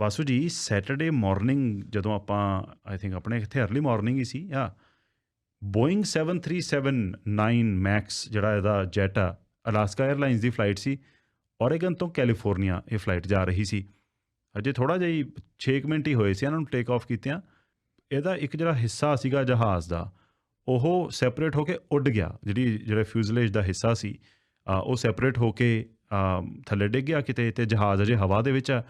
ਵਾਸੂ ਜੀ Saturday morning ਜਦੋਂ ਆਪਾਂ ਆਈ ਥਿੰਕ ਆਪਣੇ ਇੱਥੇ ਅਰਲੀ ਮਾਰਨਿੰਗ ਹੀ ਸੀ ਆ ਬੋਇੰਗ 7379 ਮੈਕਸ ਜਿਹੜਾ ਇਹਦਾ ਜੈਟ ਆ ਅਲਾਸਕਾ 에ਅਰਲਾਈਨਸ ਦੀ ਫਲਾਈਟ ਸੀ ਓਰੇਗਨ ਤੋਂ ਕੈਲੀਫੋਰਨੀਆ ਇਹ ਫਲਾਈਟ ਜਾ ਰਹੀ ਸੀ। ਅਜੇ ਥੋੜਾ ਜਿਹਾ ਹੀ 6 ਮਿੰਟ ਹੀ ਹੋਏ ਸੀ, ਇਹਨਾਂ ਨੂੰ ਟੇਕ ਆਫ ਕੀਤਿਆਂ। ਇਹਦਾ ਇੱਕ ਜਿਹੜਾ ਹਿੱਸਾ ਸੀਗਾ ਜਹਾਜ਼ ਦਾ, ਉਹ ਸੈਪਰੇਟ ਹੋ ਕੇ ਉੱਡ ਗਿਆ। ਜਿਹੜੀ, ਜਿਹੜਾ ਫਿਊਜ਼ਲੇਜ ਦਾ ਹਿੱਸਾ ਸੀ ਉਹ ਸੈਪਰੇਟ ਹੋ ਕੇ ਥੱਲੇ ਡਿੱਗ ਗਿਆ ਕਿਤੇ, ਤੇ ਜਹਾਜ਼ ਅਜੇ ਹਵਾ ਦੇ ਵਿੱਚ ਆ।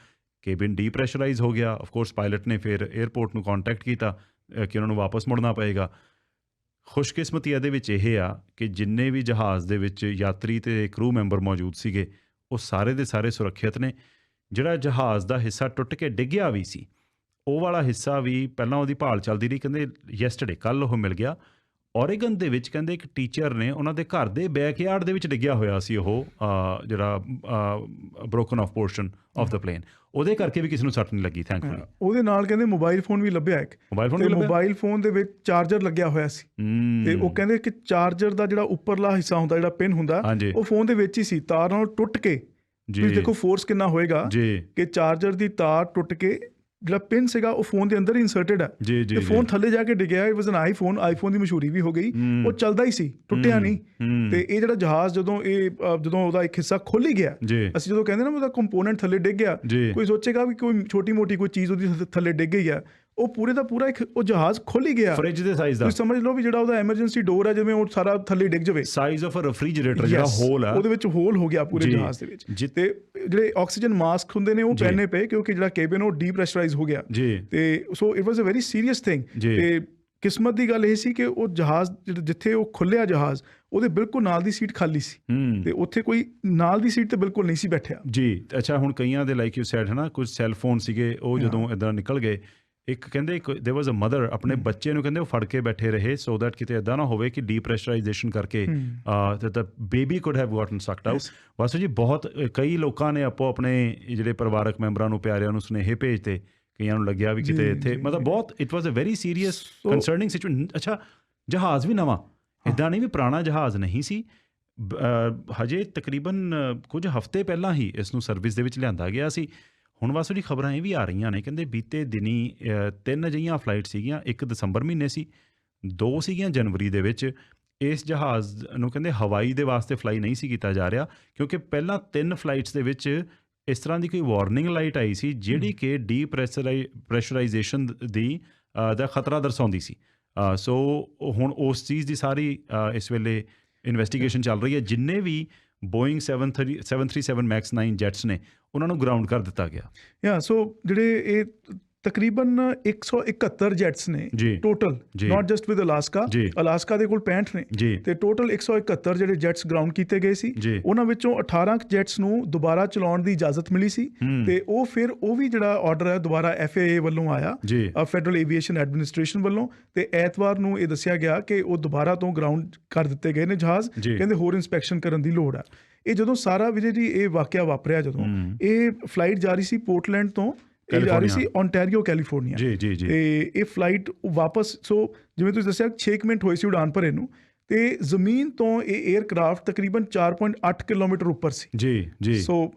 ਕੇਬਿਨ ਡੀਪ੍ਰੈਸ਼ਰਾਈਜ਼ ਹੋ ਗਿਆ। ਆਫ ਕੋਰਸ ਪਾਇਲਟ ਨੇ ਫਿਰ 에ਅਰਪੋਰਟ ਨੂੰ ਕੰਟੈਕਟ ਕੀਤਾ ਕਿ ਉਹਨਾਂ ਨੂੰ ਵਾਪਸ ਮੁੜਨਾ ਪਏਗਾ। ਖੁਸ਼ਕਿਸਮਤੀ ਇਹਦੇ ਵਿੱਚ ਇਹ ਆ ਕਿ ਜਿੰਨੇ ਵੀ ਜਹਾਜ਼ ਦੇ ਵਿੱਚ ਯਾਤਰੀ ਤੇ ਕਰੂ ਮੈਂਬਰ ਮੌਜੂਦ ਸੀਗੇ, ਉਹ ਸਾਰੇ ਦੇ ਸਾਰੇ ਸੁਰੱਖਿਅਤ ਨੇ। ਜਿਹੜਾ ਜਹਾਜ਼ ਦਾ ਹਿੱਸਾ ਟੁੱਟ ਕੇ ਡਿੱਗਿਆ ਵੀ ਸੀ, ਉਹ ਵਾਲਾ ਹਿੱਸਾ ਵੀ ਪਹਿਲਾਂ ਉਹਦੀ ਭਾਲ ਚੱਲਦੀ ਰਹੀ, ਕਹਿੰਦੇ ਯੈਸਟਰਡੇ ਕੱਲ ਉਹ ਮਿਲ ਗਿਆ। ਔਰੇਗਨ ਦੇ ਵਿੱਚ ਕਹਿੰਦੇ ਇੱਕ ਟੀਚਰ ਨੇ ਉਹਨਾਂ ਦੇ ਘਰ ਦੇ ਬੈਕਯਾਰਡ ਦੇ ਵਿੱਚ ਡਿੱਗਿਆ ਹੋਇਆ ਸੀ ਉਹ ਜਿਹੜਾ ਬ੍ਰੋਕਨ ਆਫ ਪੋਰਸ਼ਨ ਆਫ ਦਾ ਪਲੇਨ ਉਹਦੇ ਕਰਕੇ ਵੀ ਕਿਸੇ ਨੂੰ ਸੱਟ ਨਹੀਂ ਲੱਗੀ ਥੈਂਕਫੁਲੀ ਉਹਦੇ ਨਾਲ ਕਹਿੰਦੇ ਮੋਬਾਈਲ ਫੋਨ ਵੀ ਲੱਭਿਆ ਇੱਕ। ਮੋਬਾਈਲ ਫੋਨ ਵੀ ਲੱਭਿਆ? ਮੋਬਾਈਲ ਫੋਨ ਦੇ ਵਿੱਚ ਚਾਰਜਰ ਲੱਗਿਆ ਹੋਇਆ ਸੀ। ਤੇ ਉਹ ਕਹਿੰਦੇ ਕਿ ਚਾਰਜਰ ਦਾ ਜਿਹੜਾ ਉੱਪਰਲਾ ਹਿੱਸਾ ਹੁੰਦਾ ਜਿਹੜਾ ਪਿਨ ਹੁੰਦਾ ਉਹ ਫੋਨ ਦੇ ਵਿੱਚ ਹੀ ਸੀ। ਤਾਰ ਨਾਲ ਟੁੱਟ ਕੇ। ਜੀ। ਦੇਖੋ ਫੋਰਸ ਕਿੰਨਾ ਹੋਏਗਾ ਜੀ। ਕਿ ਚਾਰਜਰ ਦੀ ਤਾਰ ਟੁੱਟ ਕੇ ਜਿਹੜਾ ਪਿਨ ਸੀਗਾ ਉਹ ਫੋਨ ਦੇ ਅੰਦਰ ਹੀ ਇਨਸਰਟਡ ਹੈ ਜੀ ਜੀ ਤੇ ਫੋਨ ਥੱਲੇ ਜਾ ਕੇ ਡਿੱਗਿਆ it was an iPhone iPhone ਦੀ ਮਸ਼ਹੂਰੀ ਵੀ ਹੋ ਗਈ। ਉਹ ਚੱਲਦਾ ਹੀ ਸੀ ਟੁੱਟਿਆ ਨਹੀਂ। ਤੇ ਇਹ ਜਿਹੜਾ ਜਹਾਜ਼ ਜਦੋਂ ਇਹ ਜਦੋਂ ਉਹਦਾ ਇੱਕ ਹਿੱਸਾ ਖੁੱਲ ਹੀ ਗਿਆ ਅਸੀਂ ਜਦੋਂ ਕਹਿੰਦੇ ਨਾ ਉਹਦਾ ਕੰਪੋਨੈਂਟ ਥੱਲੇ ਡਿੱਗ ਗਿਆ ਕੋਈ ਸੋਚੇਗਾ ਵੀ ਕੋਈ ਛੋਟੀ ਮੋਟੀ ਕੋਈ ਚੀਜ਼ ਉਹਦੀ ਥੱਲੇ ਡਿੱਗ ਗਈ ਆ। ਉਹ ਪੂਰੇ ਦਾ ਪੂਰਾ ਇੱਕ ਉਹ ਜਹਾਜ਼ ਖੁੱਲ ਹੀ ਗਿਆ। ਫ੍ਰਿਜ ਦੇ ਸਾਈਜ਼ ਦਾ। ਤੁਸੀਂ ਸਮਝ ਲਓ ਵੀ ਜਿਹੜਾ ਉਹਦਾ ਐਮਰਜੈਂਸੀ ਡੋਰ ਹੈ ਜਿਵੇਂ ਉਹ ਸਾਰਾ ਥੱਲੇ ਡਿੱਗ ਜਾਵੇ। ਸਾਈਜ਼ ਆਫ ਅ ਰੈਫਰੀਜਰੇਟਰ ਜਿਹੜਾ ਹੋਲ ਆ। ਉਹਦੇ ਵਿੱਚ ਹੋਲ ਹੋ ਗਿਆ ਪੂਰੇ ਜਹਾਜ਼ ਦੇ ਵਿੱਚ। ਜੀ। ਜਿਹੜੇ ਆਕਸੀਜਨ ਮਾਸਕ ਹੁੰਦੇ ਨੇ ਉਹ ਜੀ। ਪਹਿਨੇ ਪਏ ਕਿਉਂਕਿ ਜਿਹੜਾ ਕੇਬਨ ਉਹ ਡੀਪਰੈਸ਼ਰਾਈਜ਼ ਹੋ ਗਿਆ। ਜੀ। ਤੇ so it was a very serious thing. ਤੇ ਕਿਸਮਤ ਦੀ ਗੱਲ ਇਹ ਸੀ ਕਿ ਉਹ ਜਹਾਜ਼ ਜਿੱਥੇ ਉਹ ਖੁੱਲਿਆ ਜਹਾਜ਼ ਉਹਦੇ ਬਿਲਕੁਲ ਨਾਲ ਦੀ ਸੀਟ ਖਾਲੀ ਸੀ। ਤੇ ਉੱਥੇ ਕੋਈ ਨਾਲ ਦੀ ਸੀਟ ਤੇ ਬਿਲਕੁਲ ਨਹੀਂ ਸੀ ਬੈਠਿਆ। ਜੀ ਅੱਛਾ ਹੁਣ ਕਈਆਂ ਦੇ ਲਾਈਕ ਯੂ ਸੈਡ ਹੈ ਨਾ ਕੁਝ ਸੈੱਲ ਫੋਨ ਸੀਗੇ ਉਹ ਜਦੋਂ ਇਦਾਂ ਨਿਕਲ ਗਏ ਇੱਕ ਕਹਿੰਦੇ देयर वाज ਅ ਮਦਰ ਆਪਣੇ ਬੱਚੇ ਨੂੰ ਕਹਿੰਦੇ ਉਹ ਫੜ ਕੇ ਬੈਠੇ ਰਹੇ ਸੋ ਦੈਟ ਕਿਤੇ ਇਦਾਂ ਨਾ ਹੋਵੇ ਕਿ ਡੀਪਰੈਸ਼ਰਾਈਜੇਸ਼ਨ ਕਰਕੇ the baby could have gotten sucked out Vasu ji ਬਹੁਤ ਅ, ਕਈ ਲੋਕਾਂ ਨੇ ਆਪੋ ਆਪਣੇ ਜਿਹੜੇ ਪਰਿਵਾਰਕ ਮੈਂਬਰਾਂ ਨੂੰ ਪਿਆਰਿਆਂ ਨੂੰ ਸੁਨੇਹੇ ਭੇਜਤੇ ਕਈਆਂ ਨੂੰ ਲੱਗਿਆ ਵੀ ਕਿਤੇ ਜੀ, ਇੱਥੇ ਜੀ, ਮਤਲਬ ਬਹੁਤ it was a very serious So- concerning situation ਅੱਛਾ ਜਹਾਜ਼ ਵੀ ਨਵਾਂ ਇਦਾਂ ਨਹੀਂ ਵੀ ਪੁਰਾਣਾ ਜਹਾਜ਼ ਨਹੀਂ ਸੀ ਬ- ਅ, ਹਜੇ ਤਕਰੀਬਨ ਅ, ਕੁਝ ਹਫ਼ਤੇ ਪਹਿਲਾਂ ਹੀ ਇਸ ਨੂੰ ਸਰਵਿਸ ਦੇ ਵਿੱਚ ਲਿਆਂਦਾ ਗਿਆ ਸੀ ਹੁਣ ਵਾਸੂ ਦੀ ਖਬਰਾਂ ਇਹ ਵੀ ਆ ਰਹੀਆਂ ਨੇ ਕਹਿੰਦੇ ਬੀਤੇ ਦਿਨੀ ਤਿੰਨ ਅਜਿਹੀਆਂ ਫਲਾਈਟ ਸੀਗੀਆਂ ਇੱਕ ਦਸੰਬਰ ਮਹੀਨੇ ਸੀ ਦੋ ਸੀਗੀਆਂ ਜਨਵਰੀ ਦੇ ਵਿੱਚ। ਇਸ ਜਹਾਜ਼ ਨੂੰ ਕਹਿੰਦੇ ਹਵਾਈ ਦੇ ਵਾਸਤੇ ਫਲਾਈ ਨਹੀਂ ਸੀ ਕੀਤਾ ਜਾ ਰਿਹਾ ਕਿਉਂਕਿ ਪਹਿਲਾਂ ਤਿੰਨ ਫਲਾਈਟਸ ਦੇ ਵਿੱਚ ਇਸ ਤਰ੍ਹਾਂ ਦੀ ਕੋਈ ਵਾਰਨਿੰਗ ਲਾਈਟ ਆਈ ਸੀ ਜਿਹੜੀ ਕਿ ਡੀਪਰੈਸ਼ਰਾਈਜੇਸ਼ਨ ਦੀ ਦਾ ਖਤਰਾ ਦਰਸਾਉਂਦੀ ਸੀ। ਸੋ ਹੁਣ ਉਸ ਚੀਜ਼ ਦੀ ਸਾਰੀ ਇਸ ਵੇਲੇ ਇਨਵੈਸਟੀਗੇਸ਼ਨ ਚੱਲ ਰਹੀ ਹੈ। ਜਿੰਨੇ ਵੀ ਬੋਇੰਗ 730 737 ਮੈਕਸ 9 ਜੈਟਸ ਨੇ ਉਹਨਾਂ ਨੂੰ ਗਰਾਊਂਡ ਕਰ ਦਿੱਤਾ ਗਿਆ। ਯਾ ਸੋ ਜਿਹੜੇ ਇਹ ਤਕਰੀਬਨ 171 ਜੈਟਸ ਨੇ। Total. Not just with Alaska. Alaska ਦੇ ਕੋਲ 65 ਨੇ ਤੇ ਟੋਟਲ 171 ਜਿਹੜੇ ਜੈਟਸ ਗਰਾਊਂਡ ਕੀਤੇ ਗਏ ਸੀ। ਉਹਨਾਂ ਵਿੱਚੋਂ 18 ਜੈਟਸ ਨੂੰ ਦੁਬਾਰਾ ਚਲਾਉਣ ਦੀ ਇਜਾਜ਼ਤ ਮਿਲੀ ਸੀ। ਤੇ ਉਹ ਫਿਰ ਉਹ ਵੀ ਜਿਹੜਾ ਆਰਡਰ ਹੈ ਦੁਬਾਰਾ FAA ਵੱਲੋਂ ਆਇਆ ਫੈਡਰਲ ਏਵੀਏਸ਼ਨ ਐਡਮਿਨਿਸਟ੍ਰੇਸ਼ਨ ਵੱਲੋਂ ਤੇ ਐਤਵਾਰ ਨੂੰ ਇਹ ਦੱਸਿਆ ਗਿਆ ਕਿ ਉਹ ਦੁਬਾਰਾ ਤੋਂ ਗਰਾਊਂਡ ਕਰ ਦਿੱਤੇ ਗਏ ਨੇ ਜਹਾਜ਼। ਕਹਿੰਦੇ ਹੋਰ ਇਨਸਪੈਕਸ਼ਨ ਕਰਨ ਦੀ ਲੋੜ ਹੈ ਇਹ ਜਦੋਂ ਸਾਰਾ ਵਿਜੇ ਜੀ ਇਹ ਵਾਕਿਆ ਵਾਪਰਿਆ ਜਦੋਂ। ਇਹ ਫਲਾਈਟ ਜਾ ਰਹੀ ਸੀ ਪੋਰਟਲੈਂਡ ਤੋਂ ਇਹ ਜਾ ਰਹੀ ਸੀ ਓਨਟਾਰੀਓ ਕੈਲੀਫੋਰਨੀਆ ਜੀ ਜੀ ਜੀ। ਤੇ ਇਹ ਫਲਾਈਟ ਵਾਪਸ ਸੋ ਜਿਵੇਂ ਤੁਸੀਂ ਦੱਸਿਆ 6 ਕੁ ਮਿੰਟ ਹੋਏ ਸੀ ਉਡਾਨ ਭਰੇ ਨੂੰ ਤੇ ਜ਼ਮੀਨ ਤੋਂ ਇਹ 에ਅਰਕ੍ਰਾਫਟ ਤਕਰੀਬਨ 4.8 ਕਿਲੋਮੀਟਰ ਉੱਪਰ ਸੀ। ਜੀ ਜੀ। ਸੋ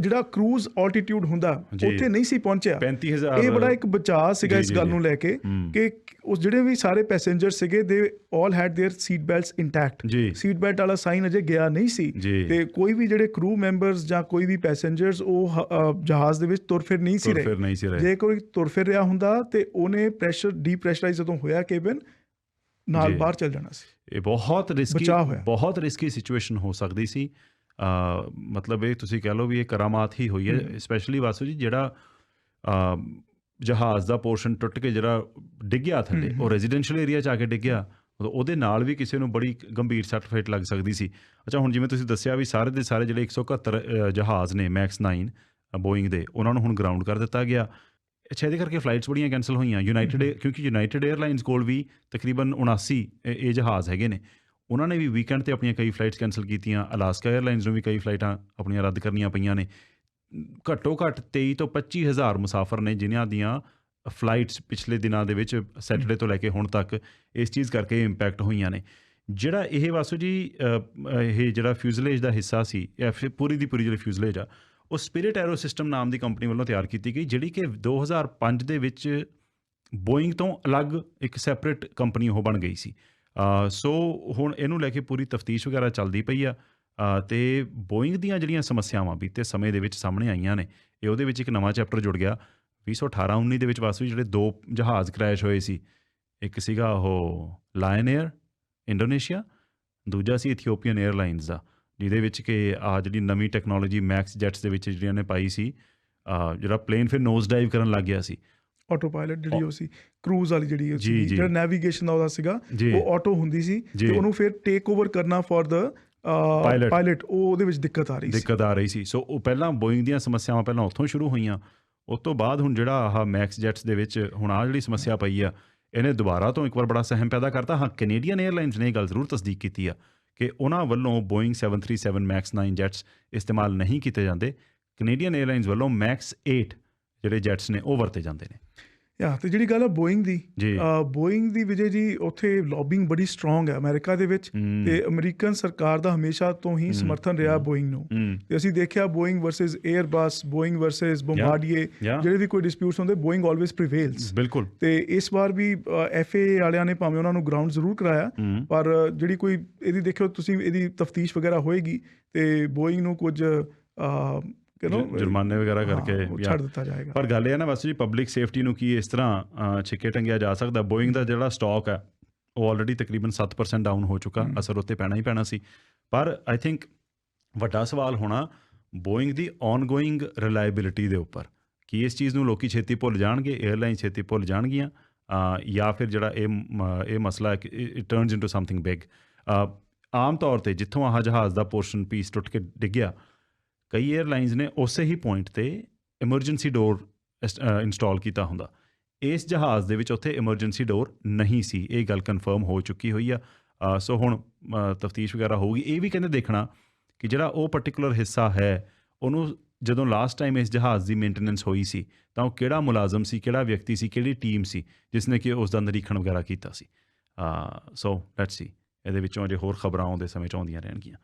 ਜਿਹੜਾ ਕਰੂਜ਼ ਆਲਟੀਟਿਊਡ ਹੁੰਦਾ ਜੀ। ਉੱਥੇ ਨਹੀਂ ਸੀ ਪਹੁੰਚਿਆ 35000 ਇਹ ਬੜਾ ਇੱਕ ਬਚਾਅ ਸੀਗਾ ਜੀ, ਇਸ ਜੀ, ਗੱਲ ਜੀ। ਨੂੰ ਲੈ ਕੇ ਹੂੰ। ਕਿ ਉਸ ਜਿਹੜੇ ਵੀ ਸਾਰੇ ਪੈਸੇਂਜਰ ਸੀਗੇ they all had their seat belts intact ਜੀ ਸੀਟ ਬੈਲਟ ਵਾਲਾ ਸਾਈਨ ਅਜੇ ਗਿਆ ਨਹੀਂ ਸੀ ਜੀ। ਤੇ ਕੋਈ ਵੀ ਜਿਹੜੇ ਕਰੂ ਮੈਂਬਰਸ ਜਾਂ ਕੋਈ ਵੀ ਪੈਸੇਂਜਰਸ ਉਹ ਹ- ਅ, ਜਹਾਜ਼ ਦੇ ਵਿੱਚ ਤੁਰ ਫਿਰ ਨਹੀਂ ਸੀ ਤੁਰ ਫਿਰ ਰਹੇ ਨਹੀਂ ਸੀ ਰਹੇ ਜੇ ਕੋਈ ਤੁਰ ਫਿਰ ਰਿਹਾ ਹੁੰਦਾ ਤੇ ਉਹਨੇ ਪ੍ਰੈਸ਼ਰ ਡੀਪਰੈਸ਼ਰਾਈਜ਼ ਜਦੋਂ ਹੋਇਆ ਕੇਬਨ ਨਾਲ ਜੀ। ਬਾਹਰ ਚੱਲ ਜਾਣਾ ਸੀ ਇਹ ਬਹੁਤ ਰਿਸਕੀ ਬਚਾਅ ਹੋਇਆ। ਬਹੁਤ ਰਿਸਕੀ ਸਿਚੁਏਸ਼ਨ ਹੋ ਸਕਦੀ ਸੀ ਅ ਮਤਲਬ ਇਹ ਤੁਸੀਂ ਕਹਿ ਲਓ ਵੀ ਇਹ ਕਰਾਮਾਤ ਹੀ ਹੋਈ ਹੈ ਸਪੈਸ਼ਲੀ ਵਾਸੂ ਜੀ ਜਿਹੜਾ ਜਹਾਜ਼ ਦਾ ਪੋਰਸ਼ਨ ਟੁੱਟ ਕੇ ਜਿਹੜਾ ਡਿੱਗਿਆ ਥੱਲੇ ਉਹ ਰੈਜ਼ੀਡੈਂਸ਼ੀਅਲ ਏਰੀਆ ਚ ਆ ਕੇ ਡਿੱਗਿਆ ਉਹਦੇ ਨਾਲ ਵੀ ਕਿਸੇ ਨੂੰ ਬੜੀ ਗੰਭੀਰ ਸੱਟ ਫੇਟ ਲੱਗ ਸਕਦੀ ਸੀ। ਅੱਛਾ ਹੁਣ ਜਿਵੇਂ ਤੁਸੀਂ ਦੱਸਿਆ ਵੀ ਸਾਰੇ ਦੇ ਸਾਰੇ ਜਿਹੜੇ 171 ਅ, ਜਹਾਜ਼ ਨੇ ਮੈਕਸ 9 ਬੋਇੰਗ ਦੇ ਉਹਨਾਂ ਨੂੰ ਹੁਣ ਗਰਾਊਂਡ ਕਰ ਦਿੱਤਾ ਗਿਆ। ਅੱਛਾ ਇਹਦੇ ਕਰਕੇ ਫਲਾਈਟਸ ਬੜੀਆਂ ਕੈਨਸਲ ਹੋਈਆਂ। ਯੂਨਾਈਟਿਡ ਕਿਉਂਕਿ ਯੂਨਾਈਟਿਡ 에ਅਰਲਾਈਨਸ ਕੋਲ ਵੀ ਤਕਰੀਬਨ 79 ਇਹ ਇਹ ਜਹਾਜ਼ ਹੈਗੇ ਨੇ। ਉਹਨਾਂ ਨੇ ਵੀ ਵੀਕਐਂਡ ਤੇ ਆਪਣੀਆਂ ਕਈ ਫਲਾਈਟਸ ਕੈਨਸਲ ਕੀਤੀਆਂ ਅਲਾਸਕਾ 에ਅਰਲਾਈਨਸ ਨੂੰ ਵੀ ਕਈ ਫਲਾਈਟਾਂ ਆਪਣੀਆਂ ਰੱਦ ਕਰਨੀਆਂ ਪਈਆਂ ਨੇ। ਘੱਟੋ ਘੱਟ 23 ਤੋਂ 25 ਹਜ਼ਾਰ ਮੁਸਾਫਰ ਨੇ ਜਿਨ੍ਹਾਂ ਦੀਆਂ ਫਲਾਈਟਸ ਪਿਛਲੇ ਦਿਨਾਂ ਦੇ ਵਿੱਚ ਸੈਟਰਡੇ ਤੋਂ ਲੈ ਕੇ ਹੁਣ ਤੱਕ ਇਸ ਚੀਜ਼ ਕਰਕੇ ਇੰਪੈਕਟ ਹੋਈਆਂ ਨੇ। ਜਿਹੜਾ ਇਹ ਵਾਸੂ ਜੀ ਇਹ ਜਿਹੜਾ ਫਿਊਜ਼ਲੇਜ ਦਾ ਹਿੱਸਾ ਸੀ ਜਾਂ ਪੂਰੀ ਦੀ ਪੂਰੀ ਜਿਹੜੀ ਫਿਊਜ਼ਲੇਜ ਆ, ਉਹ ਸਪਿਰਿਟ ਐਰੋ ਸਿਸਟਮ ਨਾਮ ਦੀ ਕੰਪਨੀ ਵੱਲੋਂ ਤਿਆਰ ਕੀਤੀ ਗਈ, ਜਿਹੜੀ ਕਿ 2005 ਦੇ ਵਿੱਚ ਬੋਇੰਗ ਤੋਂ ਅਲੱਗ ਇੱਕ ਸੈਪਰੇਟ ਕੰਪਨੀ ਉਹ ਬਣ ਗਈ ਸੀ। ਸੋ ਹੁਣ ਇਹਨੂੰ ਲੈ ਕੇ ਪੂਰੀ ਤਫਤੀਸ਼ ਵਗੈਰਾ ਚੱਲਦੀ ਪਈ ਆ। ਅ, ਤੇ ਬੋਇੰਗ ਦੀਆਂ ਜਿਹੜੀਆਂ ਸਮੱਸਿਆਵਾਂ ਬੀਤੇ ਸਮੇਂ ਦੇ ਵਿੱਚ ਸਾਹਮਣੇ ਆਈਆਂ ਨੇ ਇਹ ਉਹਦੇ ਵਿੱਚ ਇੱਕ ਨਵਾਂ ਚੈਪਟਰ ਜੁੜ ਗਿਆ। 2018-19 ਦੇ ਵਿੱਚ ਵਾਸੂ ਜਿਹੜੇ ਦੋ ਜਹਾਜ਼ ਕ੍ਰੈਸ਼ ਹੋਏ ਸੀ ਇੱਕ ਸੀਗਾ ਉਹ ਲਾਇਨ 에ਅਰ ਇੰਡੋਨੇਸ਼ੀਆ ਦੂਜਾ ਸੀ ਇਥੀਓਪੀਅਨ 에ਅਰਲਾਈਨਸ ਦਾ ਜਿਹਦੇ ਵਿੱਚ ਕਿ ਆ ਜਿਹੜੀ ਨਵੀਂ ਟੈਕਨੋਲੋਜੀ ਮੈਕਸ ਜੈਟਸ ਦੇ ਵਿੱਚ ਜਿਹੜੀਆਂ ਨੇ ਪਾਈ ਸੀ ਜਿਹੜਾ ਪਲੇਨ ਫਿਰ ਨੋਜ਼ ਡਾਈਵ ਕਰਨ ਲੱਗ ਗਿਆ ਸੀ। ਆਟੋ ਪਾਇਲਟ ਜਿਹੜੀ ਉਹ ਸੀ ਕਰੂਜ਼ ਵਾਲੀ ਜਿਹੜੀ ਸੀ ਜਿਹੜਾ ਨੈਵੀਗੇਸ਼ਨ ਦਾ ਉਹਦਾ ਸੀਗਾ ਉਹ ਆਟੋ ਹੁੰਦੀ ਸੀ ਤੇ ਉਹਨੂੰ ਫਿਰ ਟੇਕ ਓਵਰ ਕਰਨਾ ਫॉर ਦ ਪਾਇਲਟ ਉਹ ਉਹਦੇ ਵਿੱਚ ਦਿੱਕਤ ਆ ਰਹੀ ਸੀ। ਦਿੱਕਤ ਆ ਰਹੀ ਸੀ। ਸੋ ਉਹ ਪਹਿਲਾਂ ਬੋਇੰਗ ਦੀਆਂ ਸਮੱਸਿਆਵਾਂ ਪਹਿਲਾਂ ਉੱਥੋਂ ਸ਼ੁਰੂ ਹੋਈਆਂ। ਉਸ ਤੋਂ ਬਾਅਦ ਹੁਣ ਜਿਹੜਾ ਆਹ ਮੈਕਸ ਜੈਟਸ ਦੇ ਵਿੱਚ ਹੁਣ ਆ ਜਿਹੜੀ ਸਮੱਸਿਆ ਪਈ ਆ ਇਹਨੇ ਦੁਬਾਰਾ ਤੋਂ ਇੱਕ ਵਾਰ ਬੜਾ ਸਹਿਮ ਪੈਦਾ ਕਰਤਾ। ਹਾਂ ਕੈਨੇਡੀਅਨ 에ਅਰਲਾਈਨਸ ਨੇ ਇਹ ਗੱਲ ਜ਼ਰੂਰ ਤਸਦੀਕ ਕੀਤੀ ਆ ਕਿ ਉਹਨਾਂ ਵੱਲੋਂ ਬੋਇੰਗ 737 ਮੈਕਸ 9 ਜੈਟਸ ਇਸਤੇਮਾਲ ਨਹੀਂ ਕੀਤੇ ਜਾਂਦੇ। ਕੈਨੇਡੀਅਨ 에ਅਰਲਾਈਨਸ ਵੱਲੋਂ ਮੈਕਸ 8 ਜਿਹੜੇ ਜੈਟਸ ਨੇ ਉਹ ਵਰਤੇ ਜਾਂਦੇ ਨੇ। ਯਾ ਤੇ ਜਿਹੜੀ ਗੱਲ ਹੈ ਬੋਇੰਗ ਦੀ ਬੋਇੰਗ ਦੀ ਵਿਜੇ ਜੀ ਉੱਥੇ ਲੌਬਿੰਗ ਬੜੀ ਸਟਰੋਂਗ ਹੈ ਅਮਰੀਕਾ ਦੇ ਵਿੱਚ। ਤੇ ਅਮਰੀਕਨ ਸਰਕਾਰ ਦਾ ਹਮੇਸ਼ਾ ਤੋਂ ਹੀ ਸਮਰਥਨ ਰਿਹਾ ਬੋਇੰਗ ਨੂੰ। ਤੇ ਅਸੀਂ ਦੇਖਿਆ Boeing versus Airbus Boeing versus Bombardier ਜਿਹੜੇ ਵੀ ਕੋਈ ਡਿਸਪਿਊਟਸ ਹੁੰਦੇ ਬੋਇੰਗ ਆਲਵੇਸ ਪ੍ਰੀਵੇਲਸ ਬਿਲਕੁਲ। ਤੇ ਇਸ ਵਾਰ ਵੀ ਐਫਏ ਵਾਲਿਆਂ ਨੇ ਭਾਵੇਂ ਉਹਨਾਂ ਨੂੰ ਗਰਾਊਂਡ ਜ਼ਰੂਰ ਕਰਾਇਆ ਪਰ ਜਿਹੜੀ ਕੋਈ ਇਹਦੀ ਦੇਖਿਓ ਤੁਸੀਂ ਇਹਦੀ ਤਫਤੀਸ਼ ਵਗੈਰਾ ਹੋਏਗੀ ਤੇ ਬੋਇੰਗ ਨੂੰ ਕੁਝ ਜ- ਜੁਰਮਾਨੇ ਵਗੈਰਾ ਕਰਕੇ ਛੱਡ ਦਿੱਤਾ ਜਾਏਗਾ। ਪਰ ਗੱਲ ਇਹ ਹੈ ਨਾ ਬਸ ਜੀ ਪਬਲਿਕ ਸੇਫਟੀ ਨੂੰ ਕੀ ਇਸ ਤਰ੍ਹਾਂ ਛਿੱਕੇ ਟੰਗਿਆ ਜਾ ਸਕਦਾ? ਬੋਇੰਗ ਦਾ ਜਿਹੜਾ ਸਟਾਕ ਹੈ ਉਹ ਆਲਰੇਡੀ ਤਕਰੀਬਨ 7% ਡਾਊਨ ਹੋ ਚੁੱਕਾ। ਅਸਰ ਉੱਤੇ ਪੈਣਾ ਹੀ ਪੈਣਾ ਸੀ। ਪਰ ਆਈ ਥਿੰਕ ਵੱਡਾ ਸਵਾਲ ਹੋਣਾ ਬੋਇੰਗ ਦੀ ਔਨਗੋਇੰਗ ਰਿਲਾਇਬਿਲਿਟੀ ਦੇ ਉੱਪਰ। ਕੀ ਇਸ ਚੀਜ਼ ਨੂੰ ਲੋਕੀ ਛੇਤੀ ਭੁੱਲ ਜਾਣਗੇ? 에ਅਰਲਾਈਨ ਛੇਤੀ ਭੁੱਲ ਜਾਣਗੀਆਂ? ਜਾਂ ਫਿਰ ਜਿਹੜਾ ਇਹ ਇਹ ਮਸਲਾ ਕਿ it turns into something big ਆਮ ਤੌਰ ਤੇ ਜਿੱਥੋਂ ਆਹ ਜਹਾਜ਼ ਦਾ ਪੋਰਸ਼ਨ ਪੀਸ ਟੁੱਟ ਕੇ ਡਿੱਗਿਆ ਕਈ 에ਅਰਲਾਈਨਸ ਨੇ ਉਸੇ ਹੀ ਪੁਆਇੰਟ ਤੇ ਐਮਰਜੈਂਸੀ ਡੋਰ ਇੰਸਟਾਲ ਕੀਤਾ ਹੁੰਦਾ। ਇਸ ਜਹਾਜ਼ ਦੇ ਵਿੱਚ ਉੱਥੇ ਐਮਰਜੈਂਸੀ ਡੋਰ ਨਹੀਂ ਸੀ। ਇਹ ਗੱਲ ਕਨਫਰਮ ਹੋ ਚੁੱਕੀ ਹੋਈ ਆ। ਸੋ ਹੁਣ ਤਫਤੀਸ਼ ਵਗੈਰਾ ਹੋਊਗੀ। ਇਹ ਵੀ ਕਹਿੰਦੇ ਦੇਖਣਾ ਕਿ ਜਿਹੜਾ ਉਹ ਪਾਰਟਿਕੂਲਰ ਹਿੱਸਾ ਹੈ, ਉਹਨੂੰ ਜਦੋਂ ਲਾਸਟ ਟਾਈਮ ਇਸ ਜਹਾਜ਼ ਦੀ ਮੇਨਟੇਨੈਂਸ ਹੋਈ ਸੀ, ਤਾਂ ਉਹ ਕਿਹੜਾ ਮੁਲਾਜ਼ਮ ਸੀ, ਕਿਹੜਾ ਵਿਅਕਤੀ ਸੀ, ਕਿਹੜੀ ਟੀਮ ਸੀ ਜਿਸ ਨੇ ਕਿ ਉਸ ਦਾ ਨਿਰੀਖਣ ਵਗੈਰਾ ਕੀਤਾ ਸੀ। ਸੋ ਲੈਟਸ ਸੀ ਇਹਦੇ ਵਿੱਚੋਂ ਅਜੇ ਹੋਰ ਖਬਰਾਂ ਆਉਂਦੇ ਸਮੇਂ ਚ ਆਉਂਦੀਆਂ ਰਹਿਣਗੀਆਂ।